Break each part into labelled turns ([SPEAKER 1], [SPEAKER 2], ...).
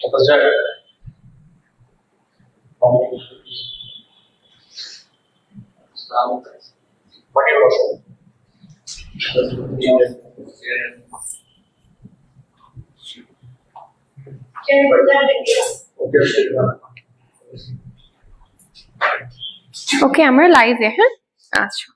[SPEAKER 1] অথচ পরে বসো
[SPEAKER 2] ওকে আমরা লাইভে হ্যাঁ আচ্ছা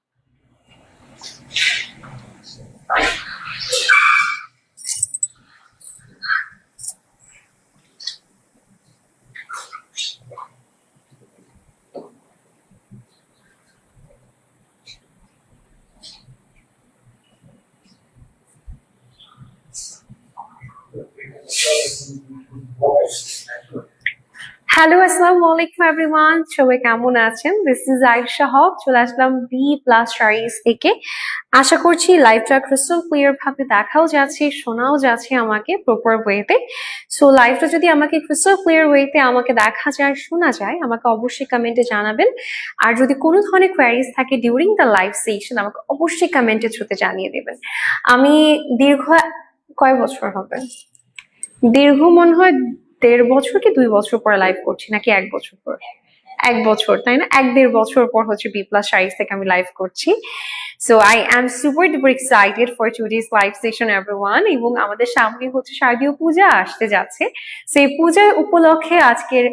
[SPEAKER 2] হ্যালো আসসালামু আলাইকুম এভরিওয়ান সবাই কেমন আছেন? দিস ইজ আয়েশা হক চলে আসলাম বি প্লাস শাড়িজ থেকে। আশা করছি লাইভটা ক্রিস্টাল ক্লিয়ার ভাবে দেখাও যাচ্ছে, শোনাও যাচ্ছে আমাকে প্রপার ওয়েতে সো লাইভটা যদি আমাকে ক্রিস্টাল ক্লিয়ার ওয়েতে আমাকে দেখা যায়, শোনা যায়, আমাকে অবশ্যই কমেন্টে জানাবেন। আর যদি কোনো ধরনের কোয়ারিজ থাকে ডিউরিং দ্য লাইভ সেশন আমাকে অবশ্যই কমেন্টে থ্রুতে জানিয়ে দেবেন। আমি দীর্ঘ কয় বছর হবে? দীর্ঘ মনে হয় দেড় বছর কি দুই বছর পরে লাইভ করছি? নাকি এক বছর পর? এক বছর, তাই না? এক দেড় বছর পর হচ্ছে বি প্লাস সাইজ থেকে আমি লাইভ করছি। So I am super duper excited for to today's live session everyone এবং আমাদের সামনে হচ্ছে শারদীয় পূজা আসতে যাচ্ছে। সেই পূজার উপলক্ষে আজকের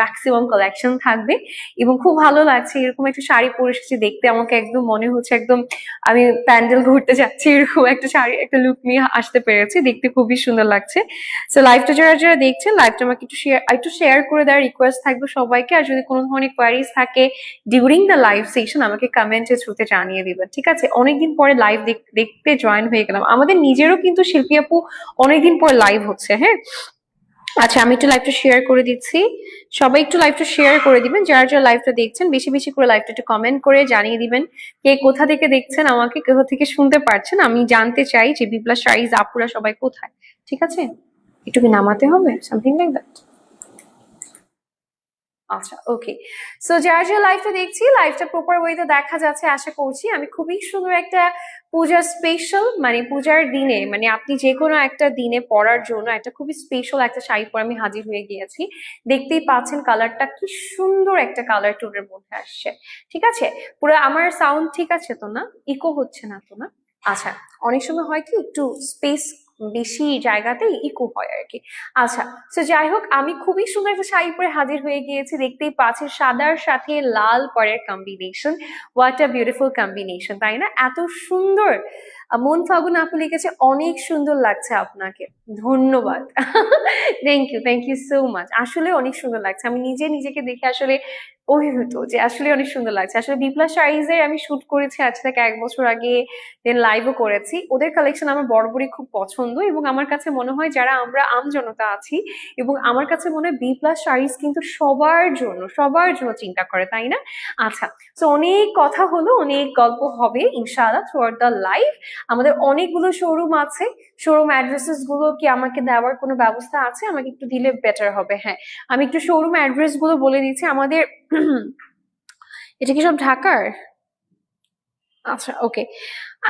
[SPEAKER 2] ম্যাক্সিমাম কালেকশন থাকবে। এবং খুব ভালো লাগছে, এরকম একটা শাড়ি পরে এসেছি দেখতে। আমাকে একদম মনে হচ্ছে একদম আমি প্যান্ডেল ঘুরতে যাচ্ছি, এরকম একটা শাড়ি, একটা লুক নিয়ে আসতে পেরেছি। দেখতে খুবই সুন্দর লাগছে। সো লাইভটা যারা যারা দেখছেন লাইভটা আমাকে একটু শেয়ার একটু শেয়ার করে দেওয়ার রিকোয়েস্ট থাকবে সবাইকে। আর যদি কোনো ধরনের কোয়ারিজ থাকে ডিউরিং দ্য লাইভ সেশন আমাকে কমেন্টের থ্রুতে জানিয়ে দিবেন ঠিক আছে? অনেকদিন পরে লাইভ দেখতে জয়েন হয়ে গেলাম। আমাদের নিজেরও কিন্তু শিল্পী আপু অনেকদিন পরে লাইভ হচ্ছে হ্যাঁ? আচ্ছা আমি একটু লাইভটা শেয়ার করে দিচ্ছি। সবাই একটু লাইভটা শেয়ার করে দিবেন, যারা যারা লাইভটা দেখছেন, বেশি বেশি করে লাইভটা একটু কমেন্ট করে জানিয়ে দিবেন, কে কোথা থেকে দেখছেন, আমাকে কোথা থেকে শুনতে পারছেন, আমি জানতে চাই যে বিপ্লাস সাইজ আপুরা সবাই কোথায়, ঠিক আছে? একটু নামাতে হবে সামথিং লাইক দ্যাট আচ্ছা ওকে সো যারা যারা লাইভটা দেখছি লাইভটা প্রপার ওয়েতে দেখা যাচ্ছে, আশা করছি। আমি খুবই সুন্দর একটা পূজার স্পেশাল মানে পূজার দিনে মানে আপনি যে কোনো একটা দিনে পরার জন্য একটা খুবই স্পেশাল একটা শাড়ি পরে আমি হাজির হয়ে গিয়েছি। দেখতেই পাচ্ছেন কালারটা কি সুন্দর একটা কালার টোনের মধ্যে আসছে। ঠিক আছে? পুরো আমার সাউন্ড ঠিক আছে তো না? ইকো হচ্ছে না তো না? আচ্ছা অনেক সময় হয় কি, একটু স্পেস বেশি জায়গাতে ইকো হয় আর কি আচ্ছা তো যাই হোক আমি খুবই সুন্দর একটা শাড়ি পরে হাজির হয়ে গিয়েছি। দেখতেই পাচ্ছি সাদার সাথে লাল পরের combination what a beautiful combination তাই না? এত সুন্দর। মন ফাগুন আপু লিখেছে, অনেক সুন্দর লাগছে আপনাকে। ধন্যবাদ। Thank you thank you so much আসলে অনেক সুন্দর লাগছে। আমি নিজে নিজেকে দেখে আসলে অভিভূত যে আসলে অনেক সুন্দর লাগছে। আসলে বিপ্লা শাড়িজের আমি শুট করেছি আজ থেকে এক বছর আগে দেন লাইভও করেছি। ওদের কালেকশন আমার বরাবরই খুব পছন্দ এবং আমার কাছে মনে হয় যারা আমরা আম জনতা আছি এবং আমার কাছে মনে হয় বি প্লাস শাড়িজ কিন্তু সবার জন্য সবার জন্য চিন্তা করে, তাই না? আচ্ছা তো অনেক কথা হলো, অনেক গল্প হবে ইনশাআল্লাহ থ্রু দ্য লাইভ আমাদের অনেকগুলো শোরুম আছে। শোরুম অ্যাড্রেসেসগুলো কি আমাকে দেওয়ার কোনো ব্যবস্থা আছে? আমাকে একটু দিলে বেটার হবে হ্যাঁ। আমি একটু শোরুম অ্যাড্রেসগুলো বলে দিচ্ছি। আমাদের এটা কি সব ঢাকার? আচ্ছা ওকে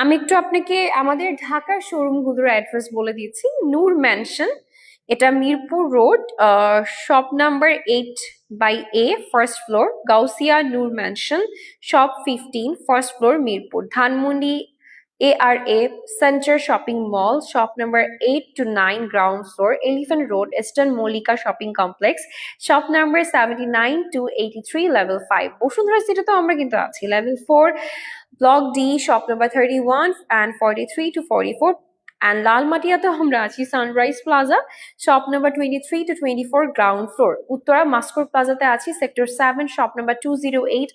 [SPEAKER 2] আমি একটু আপনাকে আমাদের ঢাকার শোরুমগুলোর অ্যাড্রেস বলে দিচ্ছি নূর ম্যানশন এটা Mirpur road shop number eight by A first floor Gausia Noor mansion shop fifteen first floor Mirpur. Dhanmondi shopping mall shop number eight two nine ground floor elephant road eastern Mallika shopping complex shop number seventy nine two eighty three level five Bashundhara city তো আমরা কিন্তু D shop number thirty one and forty three two forty four and লালমাটিয়াতে আমরা আছি sunrise plaza shop number twenty three two twenty four ground floor Uttara মাস্কোর প্লাজাতে আছি sector seven shop number two zero eight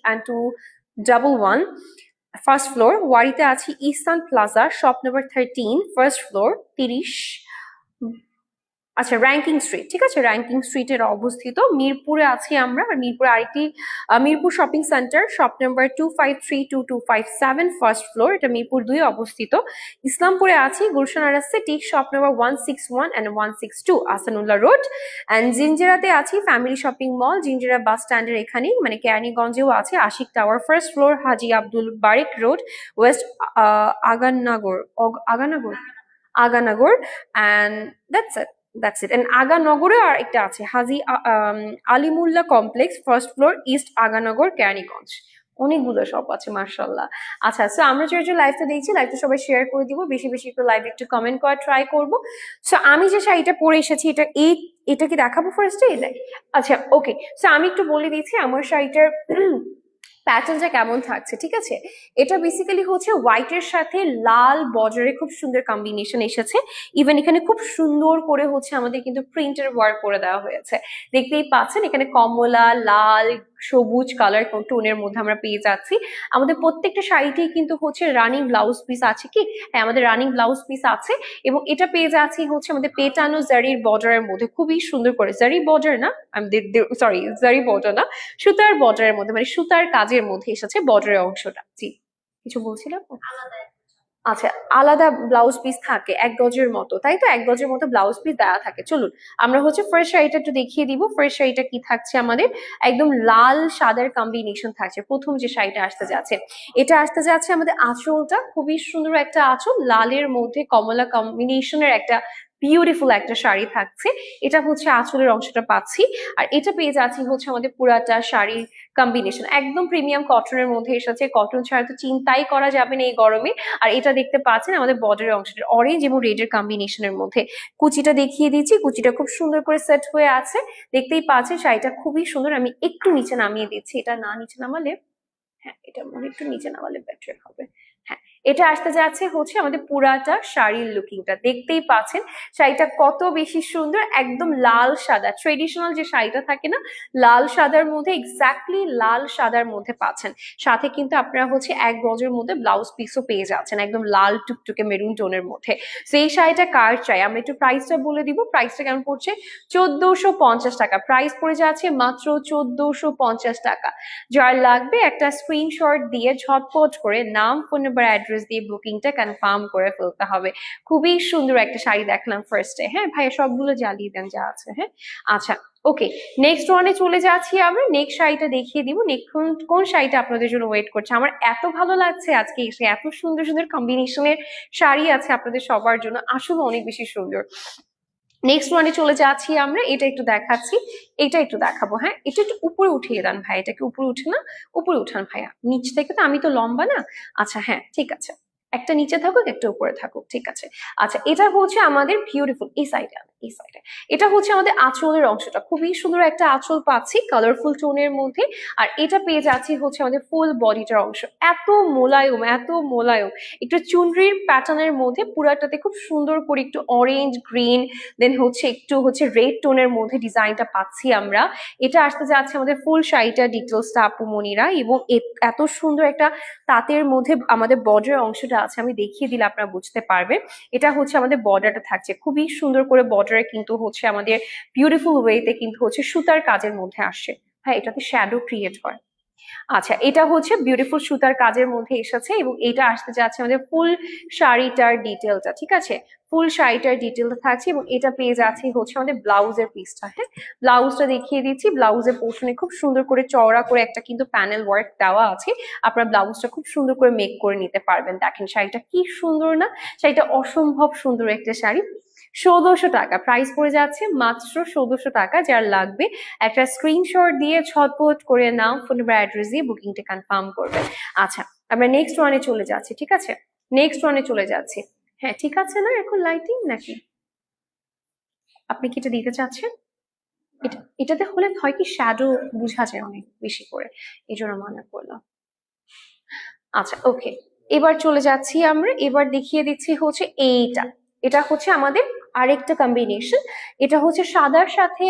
[SPEAKER 2] first floor ওয়ারিতে আছি ইস্তান plaza shop number thirteen first floor তিরিশ আচ্ছা ranking street ঠিক আছে? Ranking স্ট্রিটের অবস্থিত। মিরপুরে আছি আমরা। আর মিরপুরে আরেকটি Mirpur shopping centre shop number two five three two two five seven first floor এটা মিরপুর দুই অবস্থিত। ইসলামপুরে আছি Gulshan Gulshanara city shop number one six one and one six two Ahsanullah road and জিঞ্জিরাতে আছি family shopping mall Jinjira bus স্ট্যান্ডের এখানেই মানে কেরানীগঞ্জেও আছে, Ashiq tower first floor Haji Abdul Barik road west Agannagar, অগ- Aganagar Aganagar and that's it that's it end আগানগরে আর একটা আছে, Haji Alimullah complex first floor east Aganagar Keraniganj অনেকগুলো শপ আছে মার্শাল্লাহ আচ্ছা সো আমরা যে যে লাইভটা দেখছি লাইভটা সবাই শেয়ার করে দিব। বেশি বেশি একটু লাইভ একটু কমেন্ট করা ট্রাই করব। সো আমি যে শাড়িটা পরে এসেছি, এটা, এই, এটা কি দেখাবো ফার্স্টে আচ্ছা ওকে সো আমি একটু বলে দিচ্ছি আমার শাড়িটার প্যাটার্নটা কেমন থাকছে, ঠিক আছে? এটা বেসিক্যালি হচ্ছে হোয়াইটের সাথে লাল বর্ডারে খুব সুন্দর কম্বিনেশন এসেছে। ইভেন এখানে খুব সুন্দর করে হচ্ছে আমাদের কিন্তু প্রিন্টের ওয়ার্ক করে দেওয়া হয়েছে। দেখতেই পাচ্ছেন, এখানে কমলা, লাল, সবুজ কালার টোনের মধ্যে আমরা পেয়ে যাচ্ছি। আমাদের প্রত্যেকটা শাড়িতেই কিন্তু হচ্ছে রানিং ব্লাউজ পিস আছে কি? হ্যাঁ আমাদের রানিং ব্লাউজ পিস আছে এবং এটা পেয়ে যাচ্ছি হচ্ছে আমাদের পেটানো জারির বর্ডারের মধ্যে। খুবই সুন্দর করে জারি বর্ডার না? সরি জারি বর্ডার না? সুতার বর্ডারের মধ্যে মানে সুতার কাজের মধ্যে এসেছে, বর্ডারের অংশটা। জি, কিছু বলছিলাম? আচ্ছা আলাদা ব্লাউজ পিস থাকে, এক গজের মতো, তাই তো? এক গজের মতো ব্লাউজ পিস দেওয়া থাকে। চলুন, আমরা হচ্ছে ফার্স্ট শাড়িটা একটু দেখিয়ে দিব ফ্রেশ শাড়িটা কি থাকছে আমাদের। একদম লাল সাদার কম্বিনেশন থাকছে, প্রথম যে শাড়িটা আসতে যাচ্ছে। এটা আসতে যাচ্ছে আমাদের আঁচলটা, খুবই সুন্দর একটা আঁচল, লালের মধ্যে কমলা কম্বিনেশনের একটা বিউটিফুল একটা শাড়ি থাকছে। এটা হচ্ছে আঁচলের অংশটা পাচ্ছি। আর এটা পেয়ে যাচ্ছি হচ্ছে আমাদের পুরাটা শাড়ির কম্বিনেশন একদম প্রিমিয়াম কটনের মধ্যে এসেছে। কটন ছাড়া তো চিন্তাই করা যাবে না এই গরমে। আর এটা দেখতে পাচ্ছেন আমাদের বর্ডারের অংশটা অরেঞ্জ এবং রেড রেডের কম্বিনেশনের মধ্যে। কুচিটা দেখিয়ে দিচ্ছি। কুচিটা খুব সুন্দর করে সেট হয়ে আছে। দেখতেই পাচ্ছেন শাড়িটা খুবই সুন্দর। আমি একটু নিচে নামিয়ে দিচ্ছি। এটা না নিচে নামালে হ্যাঁ এটা মনে একটু নিচে নামালে বেটার হবে। এটা আসতে যাচ্ছে হচ্ছে আমাদের পুরাটা শাড়ির লুকিংটা দেখতেই পাচ্ছেন, শাড়িটা কত বেশি সুন্দর, একদম লাল সাদা। ট্রেডিশনাল যে শাড়িটা থাকে না, লাল সাদার মধ্যে এক্স্যাক্টলি লাল সাদার মধ্যে পাচ্ছেন। সাথে কিন্তু আপনারা হচ্ছে এক গজের মধ্যে ব্লাউজ পিসও পেয়ে যাচ্ছেন, একদম লাল টুকটুকে মেরুন টোনের মধ্যে। সেই শাড়িটা কার চাই? আমরা একটু প্রাইসটা বলে দিব। প্রাইসটা কেমন পড়ছে? চোদ্দশো পঞ্চাশ টাকা। প্রাইস পড়ে যাচ্ছে মাত্র চোদ্দশো পঞ্চাশ টাকা। যার লাগবে একটা স্ক্রিনশট দিয়ে ঝটপট করে নাম ফোন নাম্বার অ্যাড্রেস দিয়ে বুকিংটা কনফার্ম করে ফেলতে হবে। খুবই সুন্দর একটা শাড়ি দেখলাম ফার্স্টে হ্যাঁ ভাইয়া সবগুলো জ্বালিয়ে দেন যা আছে হ্যাঁ? আচ্ছা ওকে নেক্সট ওয়ানে চলে যাচ্ছি আমরা নেক্সট শাড়িটা দেখিয়ে দিব। নেক্সট কোন শাড়িটা আপনাদের জন্য ওয়েট করছে? আমার এত ভালো লাগছে আজকে এসে এত সুন্দর সুন্দর কম্বিনেশনের শাড়ি আছে আপনাদের সবার জন্য। আসলে অনেক বেশি সুন্দর। নেক্সট ওয়ানে চলে যাচ্ছি আমরা, এটা একটু দেখাচ্ছি, এটা একটু দেখাবো হ্যাঁ? এটা একটু উপরে উঠিয়ে দেন ভাই, এটাকে উপরে উঠে না, উপরে উঠান ভাইয়া। নিচ থেকে তো আমি তো লম্বা না? আচ্ছা হ্যাঁ ঠিক আছে। একটা নিচে থাকুক, একটা উপরে থাকুক, ঠিক আছে। আচ্ছা এটা হচ্ছে আমাদের বিউটিফুল এই সাইডে এই সাইডে এটা হচ্ছে আমাদের আঁচলের অংশটা। খুবই সুন্দর একটা আঁচল পাচ্ছি কালারফুল টোনের মধ্যে। আর এটা পেয়ে যাচ্ছি হচ্ছে আমাদের ফুল বডিটার অংশ। এত মোলায়ম এত মোলায়ম। একটু চুনরির প্যাটার্নের মধ্যে পুরাটাতে খুব সুন্দর করে একটু অরেঞ্জ গ্রিন দেন হচ্ছে একটু হচ্ছে রেড টোনের মধ্যে ডিজাইনটা পাচ্ছি আমরা। এটা আসতে যাচ্ছে আমাদের ফুল শাড়িটা ডিটেলসটা আপু, মনিরা, এবং এত সুন্দর একটা তাঁতের মধ্যে আমাদের বর্ডারের অংশটা আছে, আমি দেখিয়ে দিলে আপনারা বুঝতে পারবেন। এটা হচ্ছে আমাদের বর্ডারটা থাকছে। খুবই সুন্দর করে বর্ডারে কিন্তু হচ্ছে আমাদের বিউটিফুল ওয়েতে কিন্তু হচ্ছে সুতার কাজের মধ্যে আসে। হ্যাঁ এটাতে শ্যাডো ক্রিয়েট হয়। আচ্ছা এটা হচ্ছে বিউটিফুল সুতার কাজের মধ্যে এসেছে এবং এটা আসতে যাচ্ছে আমাদের ফুল শাড়িটার ডিটেলটা ঠিক আছে? ফুল শাড়িটার ডিটেলটা থাকছে এবং এটা পেয়ে যাচ্ছে হচ্ছে আমাদের ব্লাউজের পিসটা হ্যাঁ? ব্লাউজটা দেখিয়ে দিচ্ছি। ব্লাউজের পোর্শনে খুব সুন্দর করে চওড়া করে একটা কিন্তু প্যানেল ওয়ার্ক দেওয়া আছে। আপনার ব্লাউজটা খুব সুন্দর করে মেক করে নিতে পারবেন। দেখেন শাড়িটা কি সুন্দর না? শাড়িটা অসম্ভব সুন্দর একটা শাড়ি। চৌদ্দশো টাকা। প্রাইস পড়ে যাচ্ছে মাত্র চৌদ্দশো টাকা, যার লাগবে একটা স্ক্রিনশট দিয়ে ছটপট করে নাও ফোন নাম্বার অ্যাড্রেস দিয়ে বুকিংটা কনফার্ম করবে। আচ্ছা আমরা নেক্সট ওয়ানে চলে যাচ্ছি, ঠিক আছে? নেক্সট ওয়ানে চলে যাচ্ছি। হ্যাঁ ঠিক আছে না এখন লাইটিং নাকি? আপনি কি এটা দিতে চাচ্ছেন? এটা, এটাতে হলে হয় কি শ্যাডো বোঝা যায় অনেক বেশি করে এই জন্য মনে করলাম আচ্ছা ওকে এবার চলে যাচ্ছি আমরা, এবার দেখিয়ে দিচ্ছি হচ্ছে এইটা। এটা হচ্ছে আমাদের আরেকটা কম্বিনেশন এটা হচ্ছে সাদার সাথে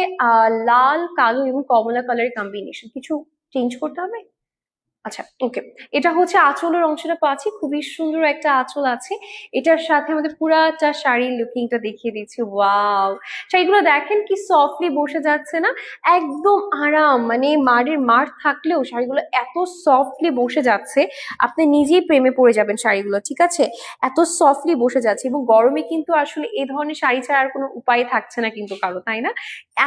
[SPEAKER 2] লাল, কালো এবং কমলা কালারের কম্বিনেশন কিছু চেঞ্জ করতে হবে? আচ্ছা ওকে এটা হচ্ছে আঁচলের অংশটা পাচ্ছি, খুবই সুন্দর একটা আঁচল আছে। এটার সাথে আমাদের পুরাটা শাড়ির লুকিংটা দেখিয়ে দিচ্ছে ওয়াও শাড়িগুলো দেখেন কি সফটলি বসে যাচ্ছে না, একদম আরাম মানে মাড়ের মার থাকলেও শাড়িগুলো এত সফটলি বসে যাচ্ছে, আপনি নিজেই প্রেমে পড়ে যাবেন শাড়িগুলো, ঠিক আছে? এত সফটলি বসে যাচ্ছে এবং গরমে কিন্তু আসলে এই ধরনের শাড়ি ছাড়া আর কোনো উপায় থাকছে না কিন্তু কারও, তাই না?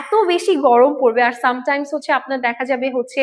[SPEAKER 2] এত বেশি গরম পড়বে, আর সামটাইমস হচ্ছে আপনার দেখা যাবে হচ্ছে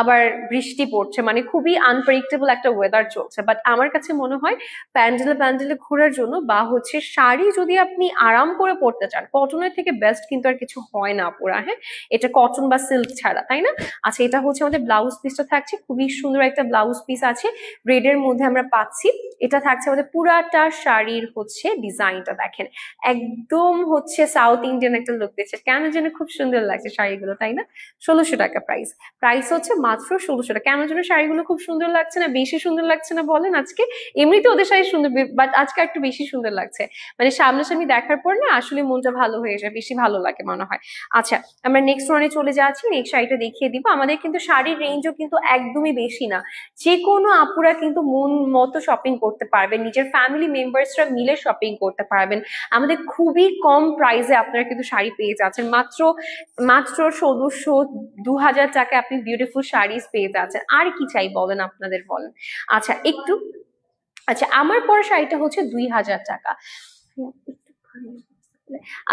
[SPEAKER 2] আবার বৃষ্টি পড়ছে। মানে খুবই আনপ্রেডিক্টেবল একটা ওয়েদার চলছে। বাট আমার কাছে মনে হয় প্যান্ডেলে প্যান্ডেলে ঘোরার জন্য বা হচ্ছে শাড়ি যদি আপনি আরাম করে পরতে চান কটনের থেকে বেস্ট কিন্তু আর কিছু হয় না পুরা হ্যাঁ? এটা কটন বা সিল্ক ছাড়া, তাই না? আচ্ছা এটা হচ্ছে আমাদের ব্লাউজ পিসটা থাকছে, খুবই সুন্দর একটা ব্লাউজ পিস আছে রেডের মধ্যে আমরা পাচ্ছি। এটা থাকছে আমাদের পুরাটা শাড়ির হচ্ছে ডিজাইনটা দেখেন। একদম হচ্ছে সাউথ ইন্ডিয়ান একটা লুক দিচ্ছে। কেন যেন খুব সুন্দর লাগছে শাড়িগুলো, তাই না? ষোলোশো টাকা প্রাইস প্রাইস হচ্ছে মাত্র ষোলোশো টাকা। কেন যেন শাড়িগুলো খুব সুন্দর লাগছে না, বেশি সুন্দর লাগছে না বলেন আজকে। এমনিতে ওদের শাড়ি সুন্দর বাট আজকে একটু বেশি সুন্দর লাগছে। মানে সামনাসামনি দেখার পর না আসলে মনটা ভালো হয়ে যায়, বেশি ভালো লাগে মনে হয়। আচ্ছা আমরা নেক্সট ওয়ানে চলে যাচ্ছি নেক্সট শাড়িটা দেখিয়ে দিব। আমাদের কিন্তু শাড়ির রেঞ্জও কিন্তু একদমই বেশি না। যে কোনো আপুরা কিন্তু মন মতো শপিং করতে পারবেন, নিজের ফ্যামিলি মেম্বার্সরা মিলে শপিং করতে পারবেন। আমাদের খুবই কম প্রাইসে আপনারা কিন্তু শাড়ি পেয়ে যাচ্ছেন। মাত্র মাত্র ষোলোশো দু হাজার টাকায় আপনি বিউটিফুল শাড়িজ পেয়ে যাচ্ছেন। আর কি চাই বলেন আপনাদের বলেন। আচ্ছা একটু আচ্ছা আমার পর শাড়িটা হচ্ছে দুই হাজার টাকা।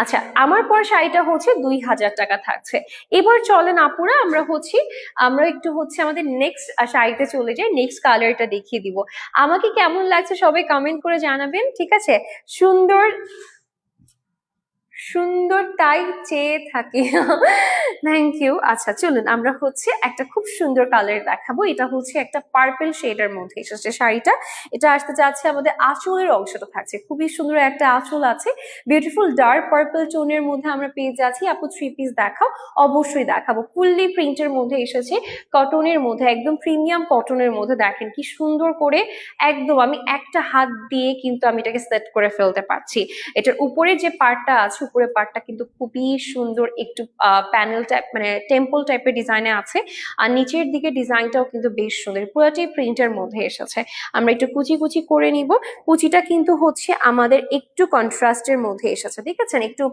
[SPEAKER 2] আচ্ছা আমার পর শাড়িটা হচ্ছে দুই হাজার টাকা থাকছে। এবার চলেন আপুরা, আমরা হচ্ছি, আমরা একটু হচ্ছে আমাদের নেক্সট শাড়িতে চলে যাই নেক্সট কালারটা দেখিয়ে দিব। আমাকে কেমন লাগছে সবাই কমেন্ট করে জানাবেন, ঠিক আছে? সুন্দর সুন্দর তাই চেয়ে থাকি। থ্যাংক ইউ আচ্ছা চলুন, আমরা হচ্ছে একটা খুব সুন্দর কালার দেখাবো। এটা হচ্ছে একটা পার্পল শেডের মধ্যে। এসেছে শাড়িটা। এটা আসতে যাচ্ছে আমাদের আঁচলের অংশটা থাকছে। খুবই সুন্দর একটা আঁচল আছে। বিউটিফুল ডার্ক পার্পল টোনের মধ্যে আমরা পেয়ে যাচ্ছি। আপু থ্রি পিস দেখাও। অবশ্যই দেখাবো। ফুললি প্রিন্টের মধ্যে এসেছে কটনের মধ্যে। একদম প্রিমিয়াম কটনের মধ্যে। দেখেন কি সুন্দর করে একদম আমি একটা হাত দিয়ে কিন্তু আমি এটাকে সেট করে ফেলতে পারছি। এটার উপরে যে পার্টটা আছে উপরে পার্টটা কিন্তু খুবই সুন্দর একটু প্যানেল টাইপ মানে টেম্পল টাইপের ডিজাইনে আছে। আর নিচের দিকে ডিজাইনটাও কিন্তু বেশ সুন্দর। পুরোটাই প্রিন্টের মধ্যে এসেছে। আমরা একটু কুচি কুচি করে নিব। কুচিটা কিন্তু হচ্ছে আমাদের একটু কন্ট্রাস্টের মধ্যে এসেছে। আছে একটু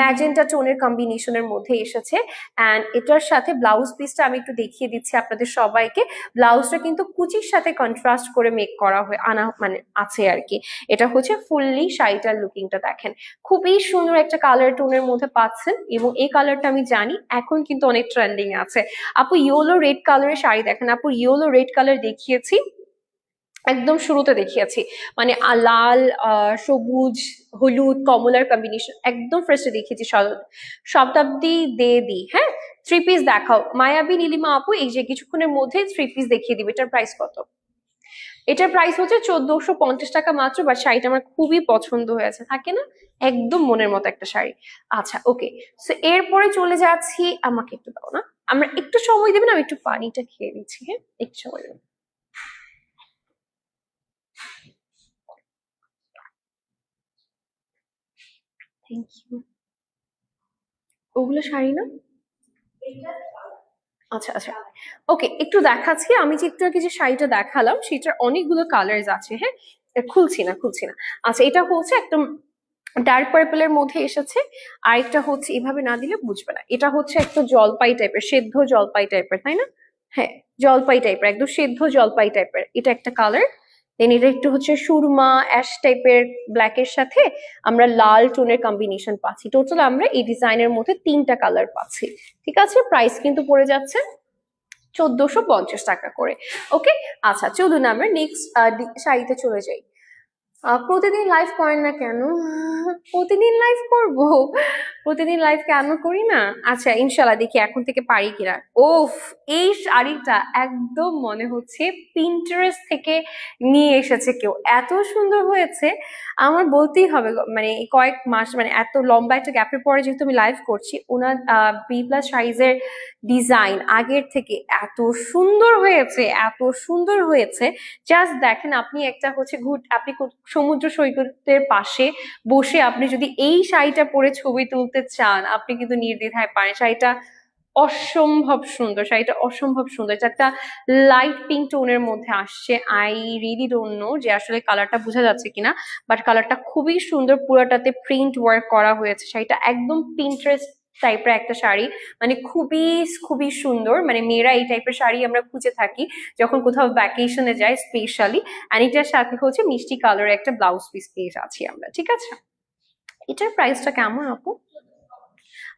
[SPEAKER 2] ম্যাজেন্টা টোনের কম্বিনেশনের মধ্যে এসেছে। অ্যান্ড এটার সাথে ব্লাউজ পিসটা আমি একটু দেখিয়ে দিচ্ছি আপনাদের সবাইকে। ব্লাউজটা কিন্তু কুচির সাথে কন্ট্রাস্ট করে মেক করা হয়ে, আনা মানে আছে আর কি। এটা হচ্ছে ফুললি শাড়িটার লুকিংটা দেখেন। খুবই সুন্দর একটা কালার টোনের মধ্যে পাচ্ছেন এবং এই কালারটা আমি জানি এখন কিন্তু অনেক ট্রেন্ডিং আছে। আপু ইয়েলো রেড কালারের শাড়ি দেখেন। আপু ইয়েলো রেড কালার দেখিয়েছি, একদম শুরুতে দেখিয়েছি। মানে লাল সবুজ, হলুদ, কমলার কম্বিনেশন একদম ফ্রেশে দেখিয়েছি শতাব্দী দে দি হ্যাঁ? থ্রি পিস দেখাও। মায়াবী নীলিমা আপু, এই যে কিছুক্ষণের মধ্যে থ্রি পিস দেখিয়ে দিবে। এটার প্রাইস কত? এটার প্রাইস হচ্ছে চোদ্দশো পঞ্চাশ টাকা মাত্র বাট শাড়িটা আমার খুবই পছন্দ হয়েছে। থাকে না? একদম মনের মতো একটা শাড়ি। আচ্ছা ওকে সো এরপরে চলে যাচ্ছি, আমাকে একটু দাও না। আমরা একটু সময় দেবেন আমি একটু পানিটা খেয়ে নিচ্ছি হ্যাঁ? একটু সময় দেবেন থ্যাংক ইউ ওগুলো শাড়ি না? আচ্ছা আচ্ছা। ওকে একটু দেখাচ্ছি। আমি যে একটু আগে যে শাড়িটা দেখালাম, সেটার অনেকগুলো কালার্স আছে হ্যাঁ? খুলছি না খুলছি না। আচ্ছা এটা হচ্ছে একদম ডার্ক পার্পলের মধ্যে এসেছে। আর একটা হচ্ছে, এভাবে না দিলে বুঝবে না। এটা হচ্ছে একটু জলপাই টাইপের সেদ্ধ জলপাই টাইপের তাই না? হ্যাঁ জলপাই টাইপের একদম সেদ্ধ জলপাই টাইপের এটা একটা কালার দেন এটা একটু হচ্ছে সুরমা অ্যাশ টাইপের ব্ল্যাকের সাথে আমরা লাল টোনের কম্বিনেশন পাচ্ছি। টোটাল আমরা এই ডিজাইনের মধ্যে তিনটা কালার পাচ্ছি। ঠিক আছে? প্রাইস কিন্তু পড়ে যাচ্ছে চোদ্দশো পঞ্চাশ টাকা করে। ওকে আচ্ছা চলুন আমরা নেক্সট শাড়িতে চলে যাই। প্রতিদিন লাইভ করেন না কেন? প্রতিদিন লাইভ করব? প্রতিদিন লাইভ কেন করি না? আচ্ছা ইনশাল্লাহ দেখি এখন থেকে পারি কিনা। ওফ, এই শাড়িটা একদম মনে হচ্ছে পিন্টারেস্ট থেকে নিয়ে এসেছে কেউ। এত সুন্দর হয়েছে। আমার বলতেই হবে মানে কয়েক মাস মানে এত লম্বা একটা গ্যাপের পরে যেহেতু আমি লাইভ করছি, ওনার বি প্লাস সাইজের ডিজাইন আগের থেকে এত সুন্দর হয়েছে, এত সুন্দর হয়েছে। জাস্ট দেখেন আপনি একটা হচ্ছে ঘুট, আপনি সমুদ্র সৈকতের পাশে বসে আপনি যদি এই শাড়িটা পরে ছবি তুলতে চান, আপনি কিন্তু নির্দ্বিধায় পারেন। শাড়িটা অসম্ভব সুন্দর, শাড়িটা অসম্ভব সুন্দর। এটা একটা লাইট পিঙ্ক টোনের মধ্যে আসছে। আই রিলি ডোন্ট নো যে আসলে কালারটা বোঝা যাচ্ছে কিনা বাট কালারটা খুবই সুন্দর। পুরোটাতে প্রিন্ট ওয়ার্ক করা হয়েছে। শাড়িটা একদম পিন্টারেস্ট টাইপের একটা শাড়ি মানে খুবই খুবই সুন্দর। মানে মেয়েরা এই টাইপের শাড়ি আমরা খুঁজে থাকি যখন কোথাও ভ্যাকেশনে যাই স্পেশালি অ্যান্ড এটার সাথে হচ্ছে মিষ্টি কালারের একটা ব্লাউজ পিস পেয়ে আছি আমরা। ঠিক আছে? এটার প্রাইসটা কেমন আপু?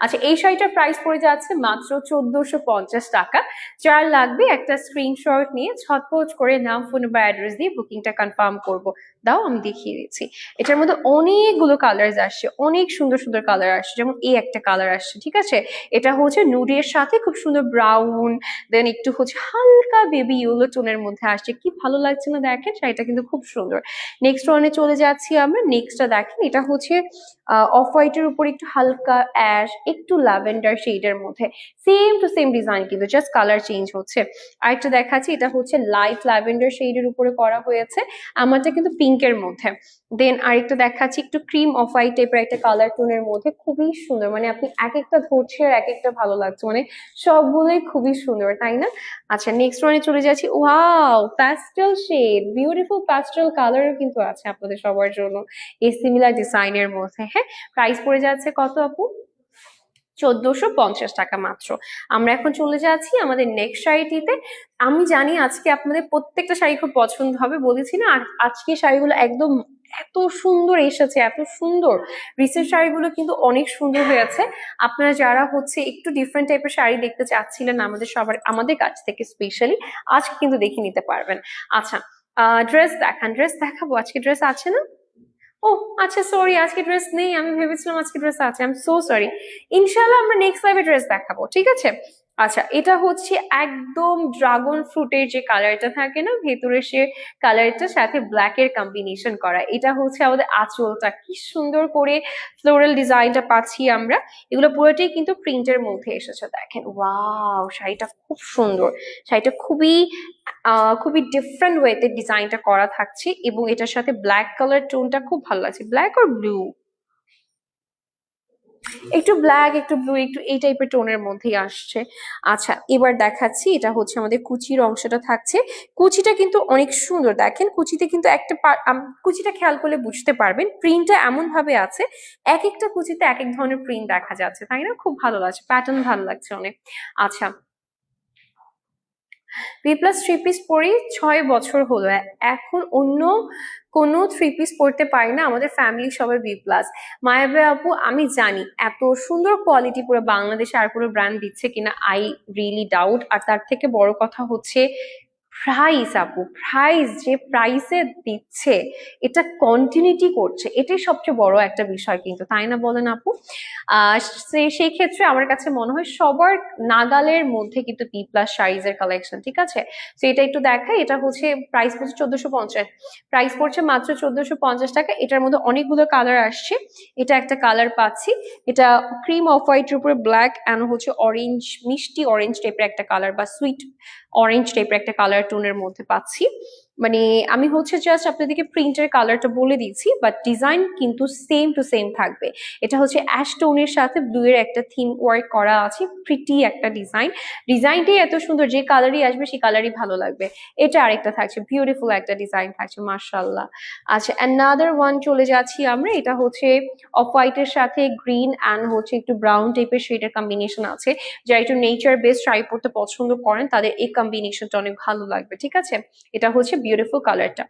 [SPEAKER 2] আচ্ছা এই শাড়িটার প্রাইস পড়ে যাচ্ছে মাত্র চোদ্দশো পঞ্চাশ টাকা। যার লাগবে একটা স্ক্রিনশট নিয়ে ছটপট করে নাম ফোন বা অ্যাড্রেস দিয়ে বুকিংটা কনফার্ম করব। দাও, আমি দেখিয়ে দিচ্ছি। এটার মধ্যে অনেকগুলো কালার আসছে, অনেক সুন্দর সুন্দর কালার আসছে। যেমন এই একটা কালার আসছে, ঠিক আছে? এটা হচ্ছে নুডের সাথে খুব সুন্দর ব্রাউন দেন একটু হচ্ছে হালকা বেবি ইয়েলো টোনের মধ্যে আসছে। কি ভালো লাগছে না দেখেন? শাড়িটা কিন্তু খুব সুন্দর। নেক্সট ওয়ানে চলে যাচ্ছি আমরা। নেক্সটটা দেখেন, এটা হচ্ছে অফ হোয়াইটের উপর একটু হালকা অ্যাশ একটু ল্যাভেন্ডার শেডের মধ্যে। সেম টু সেম ডিজাইন কিন্তু জাস্ট কালার চেঞ্জ হচ্ছে। আরেকটা দেখাচ্ছি, এটা হচ্ছে লাইট ল্যাভেন্ডার শেডের উপরে করা হয়েছে। আমারটা কিন্তু পিঙ্কের মধ্যে। দেন আরেকটা দেখাচ্ছি, একটু ক্রিম অফ হোয়াইট টাইপের একটা কালার টোনের মধ্যে। খুবই সুন্দর মানে আপনি এক একটা ধরছে আর এক একটা ভালো লাগছে। মানে সবগুলোই খুবই সুন্দর, তাই না? আচ্ছা নেক্সট ওয়ানে চলে যাচ্ছি। Wow pastel shade beautiful pastel কালারও কিন্তু আছে আপনাদের সবার জন্য। এই সিমিলার ডিজাইনের মধ্যে হ্যাঁ? প্রাইস পড়ে যাচ্ছে কত আপু? চোদ্দশো পঞ্চাশ টাকা মাত্র। আমরা এখন চলে যাচ্ছি আমাদের নেক্সট শাড়িটিতে। আমি জানি আজকে আপনাদের প্রত্যেকটা শাড়ি খুব পছন্দ হবে বলেছি না আজকে শাড়িগুলো একদম এত সুন্দর এসেছে, এত সুন্দর। রিসেন্ট শাড়িগুলো কিন্তু অনেক সুন্দর হয়েছে। আপনারা যারা হচ্ছে একটু ডিফারেন্ট টাইপের শাড়ি দেখতে চাচ্ছিলেন আমাদের সবার, আমাদের কাছ থেকে স্পেশালি আজকে কিন্তু দেখে নিতে পারবেন। আচ্ছা ড্রেস দেখান ড্রেস দেখাবো। আজকে ড্রেস আছে না? ও আচ্ছা সরি আজকে ড্রেস নেই, আমি ভেবেছিলাম আজকে ড্রেস আছে আই এম সো সরি ইনশাল্লাহ আমরা নেক্সট লাইভে ড্রেস দেখাবো, ঠিক আছে? আচ্ছা এটা হচ্ছে একদম ড্রাগন ফ্রুটের যে কালারটা থাকে না, ভেতরে সে কালারটার সাথে ব্ল্যাক এর কম্বিনেশন করা। এটা হচ্ছে আমাদের আঁচলটা। কি সুন্দর করে ফ্লোরাল ডিজাইনটা পাচ্ছি আমরা। এগুলো পুরোটাই কিন্তু প্রিন্টের মধ্যে এসেছে, দেখেন। ওয়াও শাড়িটা খুব সুন্দর। শাড়িটা খুবই খুবই ডিফারেন্ট ওয়েতে ডিজাইনটা করা থাকছে এবং এটার সাথে ব্ল্যাক কালার টোনটা খুব ভালো লাগছে। ব্ল্যাক আর ব্লু একটু ব্ল্যাক একটু ব্লু একটু এই টাইপের টোনের মধ্যেই আসছে। আচ্ছা এবার দেখাচ্ছি, এটা হচ্ছে আমাদের কুচির অংশটা থাকছে। কুচিটা কিন্তু অনেক সুন্দর, দেখেন কুচিতে কিন্তু একটা কুচিটা খেয়াল করলে বুঝতে পারবেন প্রিন্টটা এমন ভাবে আছে, এক একটা কুচিতে এক এক ধরনের প্রিন্ট দেখা যাচ্ছে, তাই না? খুব ভালো লাগছে প্যাটার্ন ভালো লাগছে অনেক। আচ্ছা বি প্লাস থ্রি পিস পরি ছয় বছর হলো এখন অন্য কোনো থ্রি পিস পরতে পারি না, আমাদের ফ্যামিলি সবাই বি প্লাস মায়াবে আপু, আমি জানি এত সুন্দর কোয়ালিটি পুরো বাংলাদেশে আর কোনো ব্র্যান্ড দিচ্ছে কিনা আই রিয়েলি ডাউট আর তার থেকে বড় কথা হচ্ছে প্রাইস আপু প্রাইস যে প্রাইসে দিচ্ছে, এটা কন্টিনিউটি করছে। এটাই সবচেয়ে বড় একটা বিষয় কিন্তু, তাই না বলেন আপু? সেই ক্ষেত্রে আমার কাছে মনে হয় সবার নাগালের মধ্যে কিন্তু পি প্লাস সাইজের কালেকশন ঠিক আছে? তো এটা একটু দেখাই, এটা হচ্ছে প্রাইস পড়ছে চোদ্দশো পঞ্চাশ। প্রাইস পড়ছে মাত্র চোদ্দশো পঞ্চাশ টাকা, এটার মধ্যে অনেকগুলো কালার আসছে। এটা একটা কালার পাচ্ছি। এটা ক্রিম অফ হোয়াইটের উপরে ব্ল্যাক অ্যান্ড হচ্ছে অরেঞ্জ মিষ্টি অরেঞ্জ টাইপের একটা কালার বা সুইট অরেঞ্জ টাইপের একটা কালার টোনের মধ্যে পাচ্ছি। মানে আমি হচ্ছে জাস্ট আপনাদেরকে প্রিন্টের কালারটা বলে দিচ্ছি বাট ডিজাইন কিন্তু সেম টু সেম থাকবে। এটা হচ্ছে অ্যাশ টোনের সাথে ব্লু এর একটা থিম ওয়ার্ক করা আছে প্রিটি একটা ডিজাইন ডিজাইনটাই এত সুন্দর, যে কালারই আসবে, সেই কালারই ভালো লাগবে। এটা আরেকটা থাকছে বিউটিফুল একটা ডিজাইন থাকছে মার্শাল্লাহ আচ্ছা অ্যানাদার ওয়ান চলে যাচ্ছি আমরা, এটা হচ্ছে অফ হোয়াইটের সাথে গ্রিন অ্যান্ড হচ্ছে একটু ব্রাউন টাইপের শেডের কম্বিনেশন আছে। যারা একটু নেচার বেস ট্রাই করতে পছন্দ করেন, তাদের এই কম্বিনেশনটা অনেক ভালো লাগবে, ঠিক আছে? এটা হচ্ছে বিউটিফুল কালারটা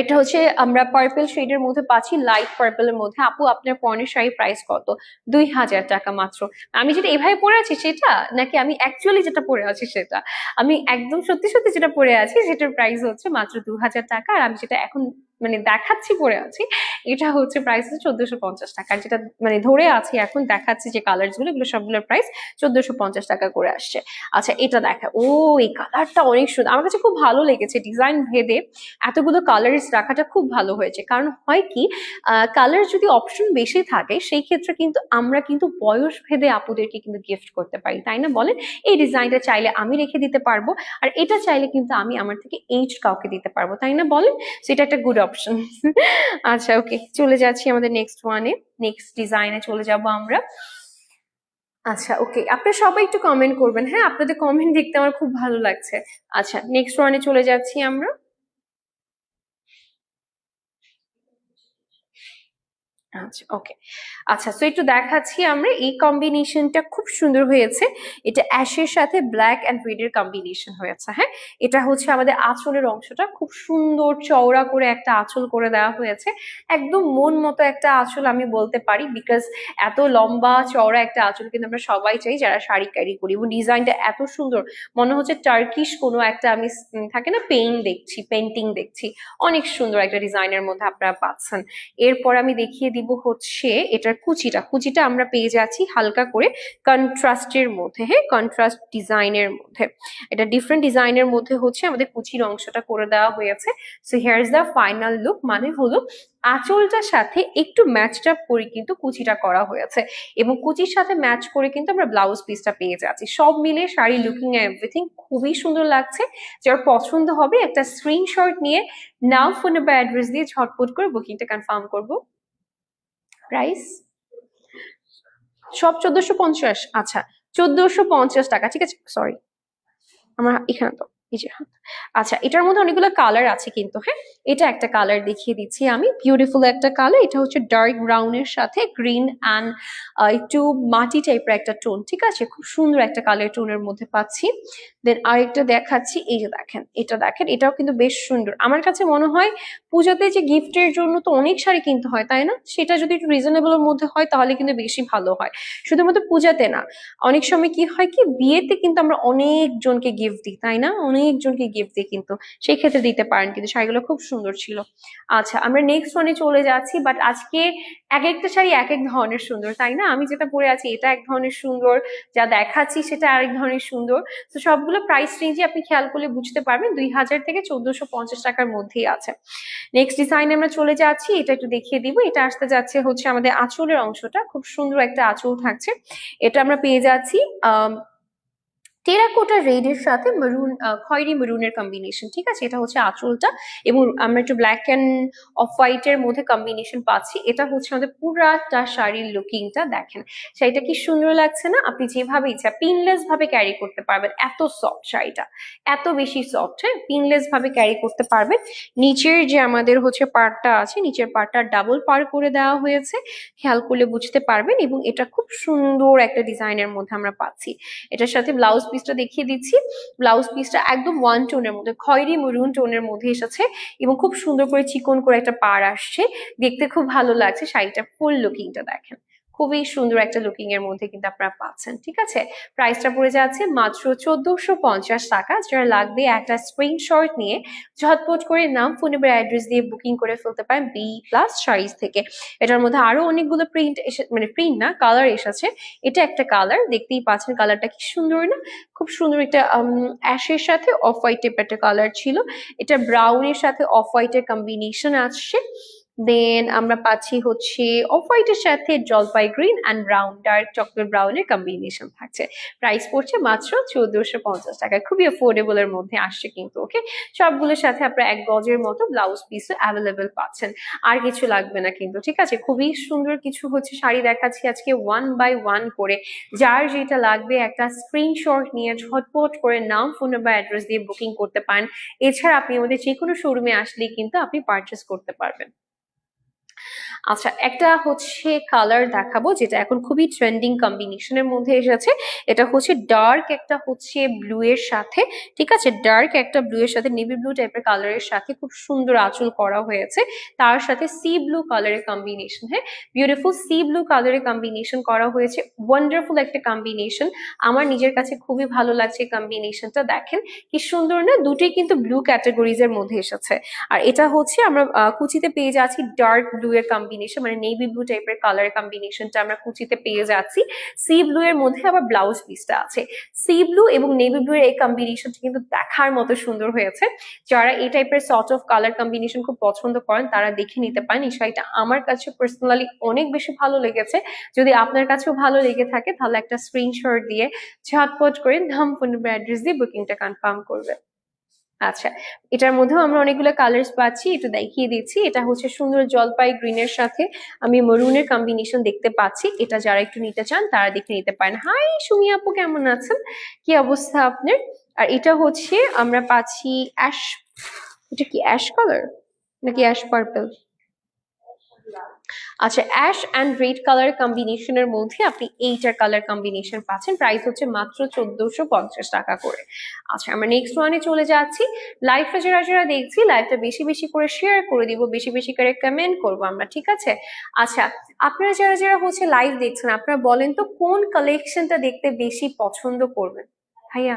[SPEAKER 2] এটা হচ্ছে আমরা পার্পল শেডের মধ্যে পাচ্ছি লাইট পার্পলের মধ্যে। আপু, আপনার পর্ণের শাড়ি প্রাইস কত? দুই হাজার টাকা মাত্র। আমি যেটা এভাবে পরে আছি সেটা, নাকি আমি অ্যাকচুয়ালি যেটা পরে আছি সেটা? আমি একদম সত্যি সত্যি যেটা পরে আছি, সেটার প্রাইস হচ্ছে মাত্র দু হাজার টাকা। আর আমি যেটা এখন মানে দেখাচ্ছি পরে আছি, এটা হচ্ছে প্রাইস হচ্ছে চোদ্দশো পঞ্চাশ টাকা। যেটা মানে ধরে আছি, এখন দেখাচ্ছি যে কালারগুলো, এগুলো সবগুলোর প্রাইস চোদ্দশো পঞ্চাশ টাকা করে আসছে। আচ্ছা এটা দেখা। ও, এই কালারটা অনেক সুন্দর। আমার কাছে খুব ভালো লেগেছে ডিজাইন ভেদে এতগুলো কালারিস রাখাটা খুব ভালো হয়েছে। কারণ হয় কি কালার যদি অপশন বেশি থাকে, সেই ক্ষেত্রে কিন্তু আমরা কিন্তু বয়স ভেদে আপুদেরকে কিন্তু গিফট করতে পারি, তাই না বলেন? এই ডিজাইনটা চাইলে আমি রেখে দিতে পারব, আর এটা চাইলে কিন্তু আমি আমার থেকে এইজ কাউকে দিতে পারব, তাই না বলেন? সেটা একটা গুড অপশন আচ্ছা ওকে চলে যাচ্ছি আমাদের নেক্সট ওয়ানে নেক্সট ডিজাইনে চলে যাব আমরা। আচ্ছা ওকে আপনারা সবাই একটু কমেন্ট করবেন। হ্যাঁ আপনাদের কমেন্ট দেখতে আমার খুব ভালো লাগছে। আচ্ছা নেক্সট ওয়ানে চলে যাচ্ছি আমরা। আচ্ছা ওকে আচ্ছা তো একটু দেখাচ্ছি আমরা এই কম্বিনেশনটা খুব সুন্দর হয়েছে। এটা অ্যাশের সাথে ব্ল্যাক অ্যান্ড রেড এর কম্বিনেশন হয়েছে হ্যাঁ? এটা হচ্ছে আমাদের আঁচলের অংশটা। খুব সুন্দর চওড়া করে একটা আঁচল করে দেওয়া হয়েছে। একদম মন মতো একটা আঁচল আমি বলতে পারি বিকজ এত লম্বা চওড়া একটা আঁচল কিন্তু আমরা সবাই চাই যারা শাড়ি ক্যারি করি। এবং ডিজাইনটা এত সুন্দর। মনে হচ্ছে টার্কিশ কোনো একটা আমি থাকে না পেইন্ট দেখছি পেন্টিং দেখছি। অনেক সুন্দর একটা ডিজাইনের মধ্যে আপনারা পাচ্ছেন। এরপর আমি দেখিয়ে দিব হচ্ছে এটার কুচিটা। কুচিটা আমরা পেয়ে যাচ্ছি হালকা করে কন্ট্রাস্টের মধ্যে হ্যাঁ? কন্ট্রাস্ট ডিজাইনের মধ্যে। এটা ডিফারেন্ট ডিজাইনের মধ্যে হচ্ছে আমাদের কুচির অংশটা করে দেওয়া হয়েছে so here is the final look মানে হলো আঁচলটার সাথে একটু ম্যাচড আপ করে কিন্তু কুচিটা করা হয়েছে এবং কুচির সাথে ম্যাচ করে কিন্তু আমরা ব্লাউজ পিসটা পেয়ে যাচ্ছি। সব মিলে শাড়ি লুকিং এভরিথিং খুবই সুন্দর লাগছে। যার পছন্দ হবে একটা স্ক্রিনশট নিয়ে নাও ফোনে বা অ্যাড্রেস দিয়ে ঝটপট করে বুকিংটা কনফার্ম করব। প্রাইস সব চোদ্দশো পঞ্চাশ আচ্ছা চোদ্দশো পঞ্চাশ টাকা, ঠিক আছে সরি আমার এখানে তো, এই যে হাত। আচ্ছা এটার মধ্যে অনেকগুলো কালার আছে কিন্তু হ্যাঁ? এটা একটা কালার দেখিয়ে দিচ্ছি আমি। বিউটিফুল একটা কালার এটা হচ্ছে ডার্ক ব্রাউনের সাথে গ্রিন অ্যান্ড একটু মাটি টাইপের একটা টোন ঠিক আছে? খুব সুন্দর একটা কালার টোনের মধ্যে পাচ্ছি। দেন আরেকটা দেখাচ্ছি, এই যে দেখেন, এটা দেখেন, এটাও কিন্তু বেশ সুন্দর। আমার কাছে মনে হয় পূজাতে যে গিফটের জন্য তো অনেক শাড়ি কিনতে হয়, তাই না? সেটা যদি একটু রিজনেবলের মধ্যে হয়, তাহলে কিন্তু বেশি ভালো হয়। শুধুমাত্র পূজাতে না। অনেক সময় কি হয় কি, বিয়েতে কিন্তু আমরা অনেকজনকে গিফট দিই, তাই না? অনেকজনকে গিফট দিই কিন্তু সেই ক্ষেত্রে দিতে পারেন। কিন্তু শাড়িগুলো খুব সুন্দর ছিল। আচ্ছা আমরা নেক্সট ওয়ানে চলে যাচ্ছি বাট আজকে এক একটা শাড়ি এক এক ধরনের সুন্দর, তাই না? আমি যেটা পরে আছি, এটা এক ধরনের সুন্দর, যা দেখাচ্ছি সেটা আরেক ধরনের সুন্দর। তো সবগুলো প্রাইস রেঞ্জে আপনি খেয়াল করলে বুঝতে পারবেন, দুই হাজার থেকে চোদ্দশো পঞ্চাশ টাকার মধ্যেই আছে। নেক্সট ডিজাইনে আমরা চলে যাচ্ছি, এটা একটু দেখিয়ে দিব। এটা আসতে যাচ্ছে হচ্ছে আমাদের আঁচলের অংশটা, খুব সুন্দর একটা আঁচল থাকছে। এটা আমরা পেয়ে যাচ্ছি আহ টেরাকোটা রেডের সাথে মেরুন খয়েরি মেরুনের কম্বিনেশন ঠিক আছে? এটা হচ্ছে আঁচলটা এবং আমরা একটু ব্ল্যাক অ্যান্ড অফ হোয়াইটের মধ্যে কম্বিনেশন পাচ্ছি। এটা হচ্ছে আমাদের পুরাটা শাড়ির লুকিংটা দেখেন। শাড়িটা কি সুন্দর লাগছে না? আপনি যেভাবে ইচ্ছা পিনলেস ভাবে ক্যারি করতে পারবেন। এত সফট শাড়িটা, এত বেশি সফট হ্যাঁ? পিনলেস ভাবে ক্যারি করতে পারবেন। নিচের যে আমাদের হচ্ছে পার্টটা আছে, নিচের পার্টটা ডাবল পার করে দেওয়া হয়েছে। খেয়াল করলে বুঝতে পারবেন এবং এটা খুব সুন্দর একটা ডিজাইনের মধ্যে আমরা পাচ্ছি। এটার সাথে ব্লাউজ পিসটা দেখিয়ে দিচ্ছি। ব্লাউজ পিসটা একদম ওয়ান টোনের মধ্যে, খয়েরি মরুন টোনের মধ্যে এসেছে এবং খুব সুন্দর করে চিকন করে একটা পার আসছে। দেখতে খুব ভালো লাগছে, শাড়িটা ফুল লুকিংটা দেখেন। খুবই সুন্দর একটা লুকিং এর মধ্যে কিন্তু আপনারা পাচ্ছেন, ঠিক আছে? প্রাইসটা পড়ে যাচ্ছে মাত্র চোদ্দশো পঞ্চাশ টাকা, যারা লাগবে একটা স্ক্রিনশট নিয়ে ঝটপট করে নাম ফোন নাম্বার অ্যাড্রেস দিয়ে বুকিং করে ফেলতে পারেন বি প্লাস সাইজ থেকে। এটার মধ্যে আরও অনেকগুলো প্রিন্ট মানে প্রিন্ট না কালার এসেছে। এটা একটা কালার দেখতেই পাচ্ছেন কালারটা কি সুন্দর না? খুব সুন্দর একটা অ্যাশের সাথে অফ হোয়াইট টাইপের একটা কালার ছিল। এটা ব্রাউনের সাথে অফ হোয়াইটের কম্বিনেশন আসছে। দেন আমরা পাচ্ছি হচ্ছে অফ হোয়াইটের সাথে জলপাই green and brown dark chocolate ব্রাউনের combination থাকছে। প্রাইস পড়ছে মাত্র চোদ্দশো পঞ্চাশ টাকা খুবই অ্যাফোর্ডেবল এর মধ্যে আসছে কিন্তু ওকে সবগুলোর সাথে আপনারা এক গজের মতো ব্লাউজ পিসও অ্যাভেলেবেল পাচ্ছেন। আর কিছু লাগবে না কিন্তু, ঠিক আছে? খুবই সুন্দর কিছু হচ্ছে শাড়ি দেখাচ্ছি আজকে ওয়ান বাই ওয়ান করে। যার যেটা লাগবে একটা স্ক্রিনশট নিয়ে ঝটপট করে নাম ফোন নাম্বার অ্যাড্রেস দিয়ে বুকিং করতে পারেন। এছাড়া আপনি আমাদের যে কোনো শোরুমে আসলেই কিন্তু আপনি পারচেস করতে পারবেন। আচ্ছা একটা হচ্ছে কালার দেখাবো যেটা এখন খুবই ট্রেন্ডিং কম্বিনেশনের মধ্যে এসেছে। এটা হচ্ছে ডার্ক একটা হচ্ছে ব্লু এর সাথে, ঠিক আছে? ডার্ক একটা ব্লু এর সাথে নেভি ব্লু টাইপের কালারের সাথে খুব সুন্দর আঁচল করা হয়েছে। তার সাথে সি ব্লু কালারের কম্বিনেশন হ্যাঁ? বিউটিফুল সি ব্লু কালারের কম্বিনেশন করা হয়েছে। ওয়ান্ডারফুল একটা কম্বিনেশন আমার নিজের কাছে খুবই ভালো লাগছে কম্বিনেশনটা দেখেন। কি সুন্দর, না? দুটোই কিন্তু ব্লু ক্যাটাগরিজ এর মধ্যে এসেছে। আর এটা হচ্ছে আমরা কুচিতে পেয়ে যাচ্ছি ডার্ক ব্লু এর কম্বিনেশন মানে নেভি ব্লু টাইপের কালার কম্বিনেশনটা আমরা কুচিতে পেয়ে যাচ্ছি। সি ব্লু এর মধ্যে আবার ব্লাউজ পিসটা আছে। সি ব্লু এবং নেভি ব্লু এর এই কম্বিনেশনটা কিন্তু দেখার মতো সুন্দর হয়েছে। যারা এই টাইপের সর্ট অফ কালার কম্বিনেশন খুব পছন্দ করেন, তারা দেখে নিতে পারেন। এই শাড়িটা আমার কাছে পার্সোনালি অনেক বেশি ভালো লেগেছে। যদি আপনার কাছেও ভালো লেগে থাকে, তাহলে একটা স্ক্রিনশট দিয়ে ঝটপট করে নাম ফোন নাম্বার অ্যাড্রেস দিয়ে বুকিংটা কনফার্ম করবে আচ্ছা এটার মধ্যেও আমরা অনেকগুলো কালার্স পাচ্ছি, একটু দেখিয়ে দিচ্ছি। এটা হচ্ছে সুন্দর জলপাই গ্রিনের সাথে আমি মরুনের কম্বিনেশন দেখতে পাচ্ছি। এটা যারা একটু নিতে চান, তারা দেখে নিতে পারেন। হাই সুমি আপু, কেমন আছেন? কি অবস্থা আপনার? আর এটা হচ্ছে আমরা পাচ্ছি অ্যাশ এটা কি অ্যাশ কালার নাকি অ্যাশ পার্পল আচ্ছা অ্যাশ অ্যান্ড রেড কালার কম্বিনেশনের মধ্যে আপনি এইটার কালার কম্বিনেশন পাচ্ছেন। প্রাইস হচ্ছে মাত্র চোদ্দশো পঞ্চাশ টাকা করে। আচ্ছা আমরা নেক্সট ওয়ানে চলে যাচ্ছি। লাইভটা যারা যারা দেখছি লাইভটা বেশি বেশি করে শেয়ার করে দিব, বেশি বেশি করে কমেন্ট করব আমরা, ঠিক আছে? আচ্ছা আপনারা যারা যারা হচ্ছে লাইভ দেখছেন, আপনারা বলেন তো কোন কালেকশনটা দেখতে বেশি পছন্দ করবেন? ভাইয়া?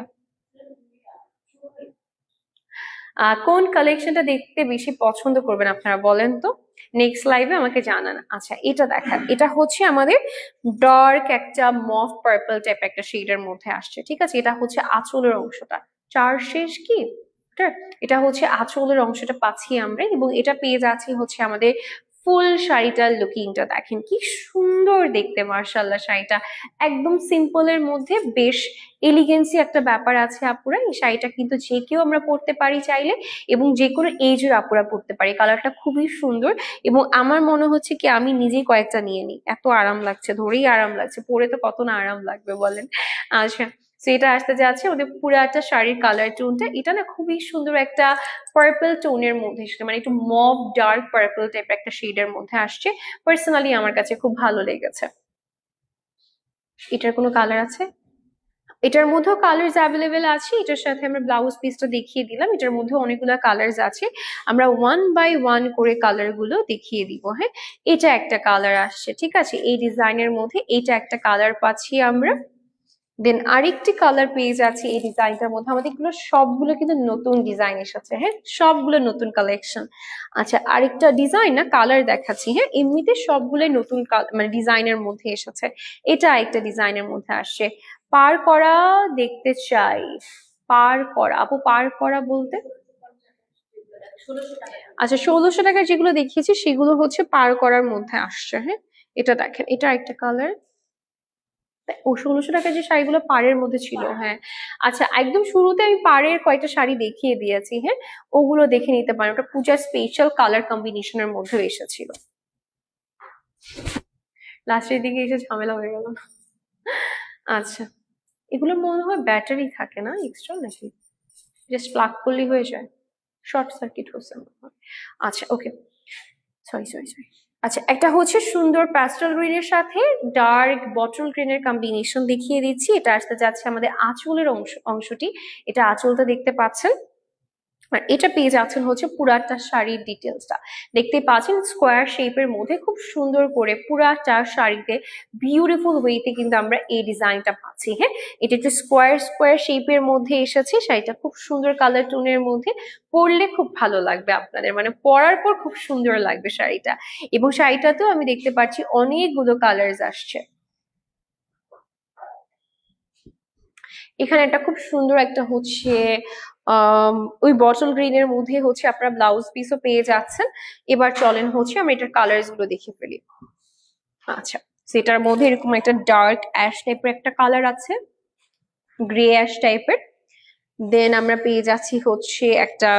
[SPEAKER 2] কোন কালেকশনটা দেখতে বেশি পছন্দ করবেন আপনারা বলেন তো? নেক্সট লাইভে আমাকে জানান। আচ্ছা এটা দেখান। এটা হচ্ছে আমাদের ডার্ক একটা মফ পার্পল টাইপ একটা শেডের মধ্যে আসছে, ঠিক আছে? এটা হচ্ছে আঁচলের অংশটা। চার শেষ কি? এটা? এটা হচ্ছে আঁচলের অংশটা পাচ্ছি আমরা এবং এটা পেয়ে যাচ্ছি হচ্ছে আমাদের ফুল শাড়িটার লুকিংটা দেখেন, কি সুন্দর দেখতে মার্শাল্লাহ শাড়িটা। একদম সিম্পলের মধ্যে বেশ এলিগেন্সি একটা ব্যাপার আছে আপুরা, এই শাড়িটা কিন্তু যে কেউ আমরা পরতে পারি চাইলে এবং যে কোনো এজের আপুরা পরতে পারি। কালারটা খুবই সুন্দর এবং আমার মনে হচ্ছে কি আমি নিজেই কয়েকটা নিয়ে নিই। এত আরাম লাগছে, ধরেই আরাম লাগছে, পরে তো কত না আরাম লাগবে বলেন। আচ্ছা তো এটা আসতে যাচ্ছে। ওদের পুরো একটা শাড়ির কালার টোনটা এটা না খুবই সুন্দর একটা পার্পল টোনের মধ্যে এসেছে। মানে একটু মব ডার্ক পার্পল টাইপ একটা শেডের মধ্যে আসছে। পার্সোনালি আমার কাছে খুব ভালো লেগেছে। এটার কোনো কালার আছে? এটার মধ্যেও কালার্স অ্যাভেলেবেল আছে। এটার সাথে আমরা ব্লাউজ পিসটা দেখিয়ে দিলাম। এটার মধ্যে অনেকগুলো কালার্স আছে। আমরা ওয়ান বাই ওয়ান করে কালারগুলো দেখিয়ে দিব হ্যাঁ? এটা একটা কালার আসছে, ঠিক আছে? এই ডিজাইনের মধ্যে এটা একটা কালার পাচ্ছি আমরা। দেন আরেকটি কালার পেয়ে যাচ্ছি এই ডিজাইনটার মধ্যে। আমাদের এগুলো সবগুলো কিন্তু নতুন ডিজাইন এসেছে হ্যাঁ? সবগুলো নতুন কালেকশন আচ্ছা আরেকটা ডিজাইন না কালার দেখাচ্ছি হ্যাঁ? এমনিতে সবগুলো নতুন মানে ডিজাইনের মধ্যে এসেছে। এটা একটা ডিজাইনের মধ্যে আসছে। পার করা দেখতে চাই। পার করা। আপু, পার করা বলতে? আচ্ছা ষোলোশো টাকার যেগুলো দেখিয়েছি, সেগুলো হচ্ছে পার করার মধ্যে আসছে হ্যাঁ? এটা দেখেন, এটা একটা কালার ষোলোশো টাকার যে শাড়িগুলো পাড়ের মধ্যে ছিল হ্যাঁ। আচ্ছা একদম শুরুতে আমি পাড়ের কয়েকটা শাড়ি দেখিয়ে দিয়েছি হ্যাঁ। ওগুলো দেখে নিতে পারেন। ওটা পূজার স্পেশাল কালার কম্বিনেশনের মধ্যে এসেছিল। লাস্টের দিকে এসে ঝামেলা হয়ে গেল। আচ্ছা এগুলো মনে হয় ব্যাটারি থাকে না এক্সট্রা নাকি? জাস্ট প্লাগ করলেই হয়ে যায়। শর্ট সার্কিট হচ্ছে আচ্ছা ওকে সরি সরি সরি আচ্ছা একটা হচ্ছে সুন্দর প্যাস্টেল গ্রিনের সাথে ডার্ক বটল গ্রিনের কম্বিনেশন দেখিয়ে দিচ্ছি। এটা আসতে যাচ্ছে আমাদের আঁচলের অংশ, অংশটি। এটা আঁচলটা দেখতে পাচ্ছেন। আর এটা পেয়ে যাচ্ছেন হচ্ছে পুরাটা শাড়ির ডিটেলসটা দেখতে পাচ্ছেন স্কোয়ার শেপের মধ্যে খুব সুন্দর করে পুরাটা শাড়িতে বিউটিফুল ওয়েতে কিন্তু আমরা এই ডিজাইনটা পাচ্ছি হ্যাঁ? এটা একটু স্কোয়ার স্কোয়ার শেপের মধ্যে এসেছে, শাড়িটা খুব সুন্দর কালার টোনের মধ্যে পরলে খুব ভালো লাগবে আপনাদের মানে পরার পর খুব সুন্দর লাগবে শাড়িটা। এবং শাড়িটাতেও আমি দেখতে পাচ্ছি অনেকগুলো কালার্স আসছে। এখানে একটা খুব সুন্দর একটা হচ্ছে ওই বটল গ্রিনের মধ্যে হচ্ছে আপনারা ব্লাউজ পিসও পেয়ে যাচ্ছেন। এবার চলেন হচ্ছে আমরা এটার কালার্সগুলো দেখে ফেলি। আচ্ছা সেটার মধ্যে এরকম একটা ডার্ক অ্যাশ টাইপের একটা কালার আছে গ্রে অ্যাশ টাইপের দেন আমরা পেয়ে যাচ্ছি হচ্ছে একটা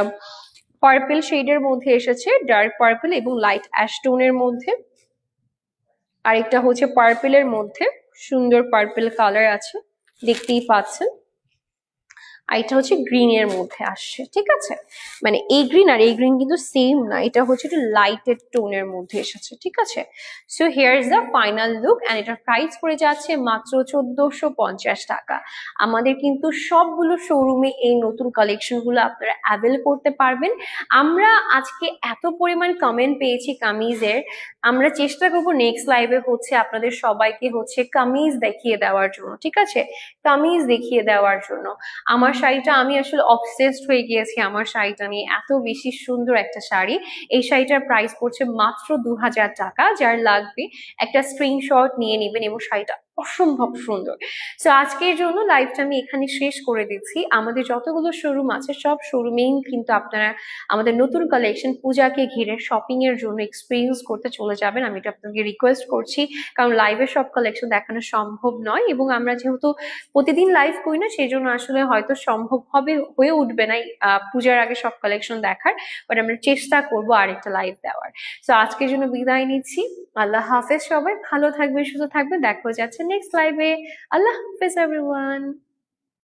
[SPEAKER 2] পার্পল শেডের মধ্যে এসেছে ডার্ক পার্পল এবং লাইট অ্যাশ টোনের মধ্যে। আরেকটা হচ্ছে পার্পেলের মধ্যে, সুন্দর পার্পল কালার আছে, দেখতেই পাচ্ছেন। এটা হচ্ছে গ্রিন এর মধ্যে আসছে, ঠিক আছে? মানে এই গ্রিন আর এই গ্রিন কিন্তু সেম না, এটা হচ্ছে একটু লাইটেড টোনের মধ্যে এসেছে, ঠিক আছে? So here is the final look and এটার প্রাইস পড়ে যাচ্ছে মাত্র চোদ্দশো পঞ্চাশ টাকা। আমাদের কিন্তু সবগুলো শোরুমে এই নতুন কালেকশনগুলো আপনারা অ্যাভেল করতে পারবেন। আমরা আজকে এত পরিমাণ কমেন্ট পেয়েছি কামিজের। আমরা চেষ্টা করব নেক্সট লাইভে হচ্ছে আপনাদের সবাইকে হচ্ছে কামিজ দেখিয়ে দেওয়ার জন্য, ঠিক আছে? কামিজ দেখিয়ে দেওয়ার জন্য। আমার শাড়িটা আমি আসলে অবসেসড হয়ে গিয়েছি আমার শাড়িটা নিয়ে। এত বেশি সুন্দর একটা শাড়ি। এই শাড়িটার প্রাইস পড়ছে মাত্র দু হাজার টাকা, যার লাগবে একটা স্ক্রিনশট নিয়ে নেবেন এবং শাড়িটা অসম্ভব সুন্দর। সো আজকের জন্য লাইভটা আমি এখানে শেষ করে দিচ্ছি। আমাদের যতগুলো শোরুম আছে, সব শোরুমেই কিন্তু আপনারা আমাদের নতুন কালেকশন পূজাকে ঘিরে শপিং এর জন্য এক্সপিরিয়েন্স করতে চলে যাবেন। আমি এটা আপনাকে রিকোয়েস্ট করছি। কারণ লাইভে সব কালেকশন দেখানো সম্ভব নয় এবং আমরা যেহেতু প্রতিদিন লাইভ করি না সেই জন্য আসলে হয়তো সম্ভব হবে, হয়ে উঠবে না পূজার আগে সব কালেকশন দেখার। বাট আমরা চেষ্টা করব আরেকটা লাইভ দেওয়ার। সো আজকের জন্য বিদায় নিচ্ছি। আল্লাহ হাফেজ সবাই। ভালো থাকবে সুস্থ থাকবে দেখা যাচ্ছে নেক্সট লাইভে আল্লাহ হাফেজ এভরিওয়ান